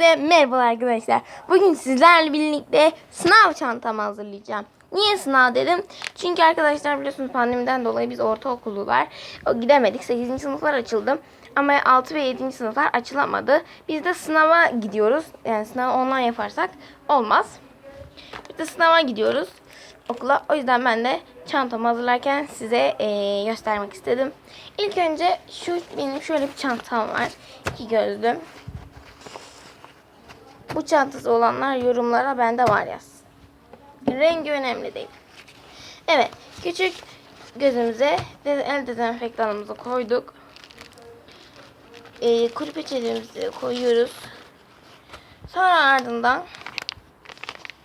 Hepinize merhabalar arkadaşlar. Bugün sizlerle birlikte sınav çantamı hazırlayacağım. Niye sınav dedim? Çünkü arkadaşlar biliyorsunuz pandemiden dolayı biz ortaokullular gidemedik. 8. sınıflar açıldı. Ama 6 ve 7. sınıflar açılamadı. Biz de sınava gidiyoruz. Yani sınavı online yaparsak olmaz. Biz de sınava gidiyoruz okula. O yüzden ben de çantamı hazırlarken size eee, göstermek istedim. İlk önce şu benim şöyle bir çantam var. İki gözlü. Bu çantası olanlar yorumlara bende var yaz. Rengi önemli değil. Evet. Küçük gözümüze el dezenfektanımızı koyduk. Ee, kuru peçetelerimizi koyuyoruz. Sonra ardından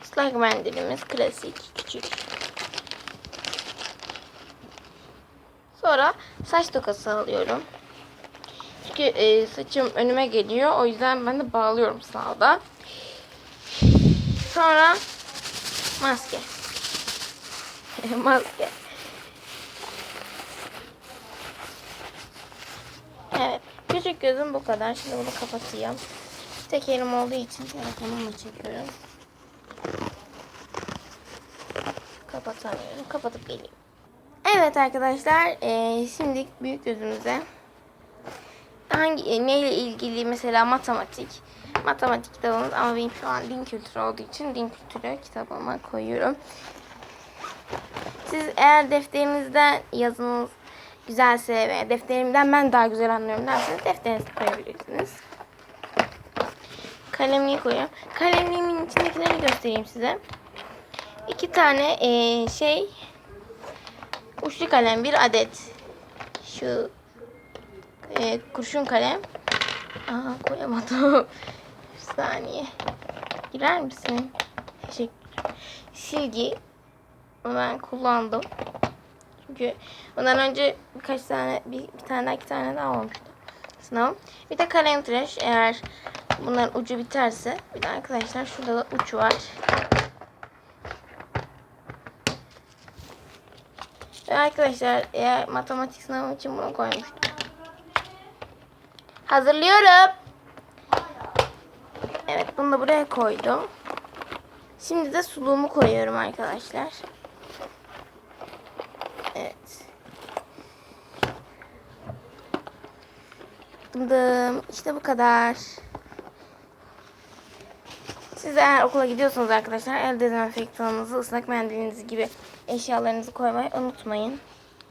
ıslak mendilimiz klasik küçük. Sonra saç tokası alıyorum. Çünkü e, saçım önüme geliyor. O yüzden ben de bağlıyorum sağda. Sonra maske. maske. Evet. Küçük gözüm bu kadar. Şimdi bunu kapatayım. Tek elim olduğu için telefonumla çekiyorum. Kapatamıyorum. Kapatıp geleyim. Evet arkadaşlar. E, şimdi büyük gözümüze hangi e, neyle ilgili mesela matematik matematik kitabımız ama benim şu an din kültürü olduğu için din kültürü kitabıma koyuyorum. Siz eğer defterinizden yazınız güzelse ve defterimden ben daha güzel anlıyorum derseniz defterinize koyabilirsiniz. Kalemliği koyuyorum. Kalemliğimin içindekileri göstereyim size. İki tane eee, şey uçlu kalem bir adet. Şu e, kurşun kalem. Aa koyamadım. Bir saniye. Girer misin? Teşekkür. Silgi. Ben kullandım. Çünkü ondan önce birkaç tane, bir, bir tane iki tane daha olmuştu. Sınav. Bir de kalem tıraş. Eğer bunların ucu biterse. Bir de arkadaşlar şurada da uç var. Ve arkadaşlar eğer matematik sınavı için bunu koymuştum. Hazırlıyorum. Evet bunu da buraya koydum. Şimdi de suluğumu koyuyorum arkadaşlar. Evet. Dım işte bu kadar. Siz eğer okula gidiyorsanız arkadaşlar el dezenfektanınızı, ıslak mendilinizi gibi eşyalarınızı koymayı unutmayın.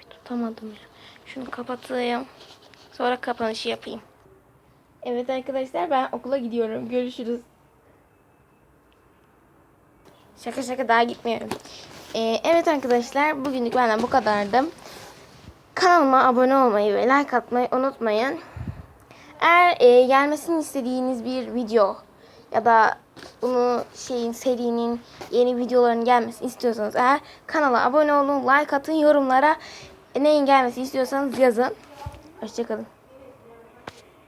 Bir tutamadım ya. Şunu kapatayım. Sonra kapanışı yapayım. Evet arkadaşlar ben okula gidiyorum. Görüşürüz. Şaka şaka daha gitmiyorum. Ee, evet arkadaşlar bugünlük benden bu kadardı. Kanalıma abone olmayı ve like atmayı unutmayın. Eğer e, gelmesini istediğiniz bir video ya da bunu şeyin serinin yeni videoların gelmesini istiyorsanız eğer kanala abone olun, like atın, yorumlara neyin gelmesi istiyorsanız yazın. Hoşçakalın.